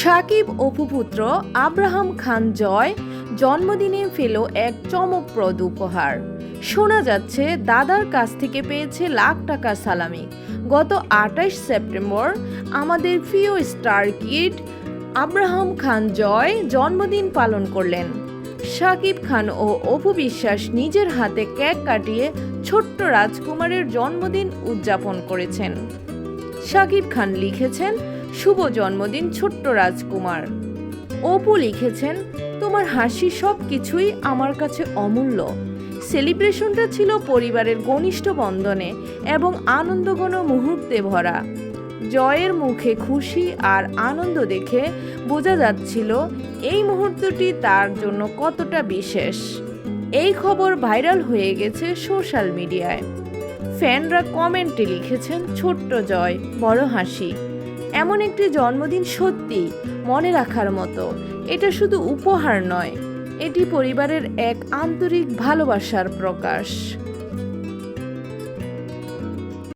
Shakib অপুপুত্র Abraham Khan জয়, জন্মদিনে fail এক চমকপ্রদ উপহার। শোনা যাচ্ছে, দাদার কাছ থেকে পেয়েছে লাখ টাকা সালামি। গত আঠাশ সেপ্টেম্বর, আমাদের প্রিয় স্টার কিড আব্রাহাম খান জয় জন্মদিন পালন করলেন। শাকিব খান ও অপু বিশ্বাস নিজের হাতে কেক কাটিয়ে ছোট্ট রাজকুমারের জন্মদিন উদযাপন করেছেন। সাকিব খান লিখেছেন, শুভ জন্মদিন ছোট্ট রাজকুমার। অপু লিখেছেন, তোমার হাসি সব কিছুই আমার কাছে অমূল্য। সেলিব্রেশনটা ছিল পরিবারের ঘনিষ্ঠ বন্ধনে এবং আনন্দঘন মুহূর্তে ভরা। জয়ের মুখে খুশি আর আনন্দ দেখে বোঝা যাচ্ছিল, এই মুহূর্তটি তার জন্য কতটা বিশেষ। এই খবর ভাইরাল হয়ে গেছে সোশ্যাল মিডিয়ায়। ফ্যানরা কমেন্টে লিখেছেন, ছোট্ট জয়, বড় হাসি। এমন একটি জন্মদিন সত্যি মনে রাখার মতো। এটা শুধু উপহার নয়, এটি পরিবারের এক আন্তরিক ভালোবাসার প্রকাশ।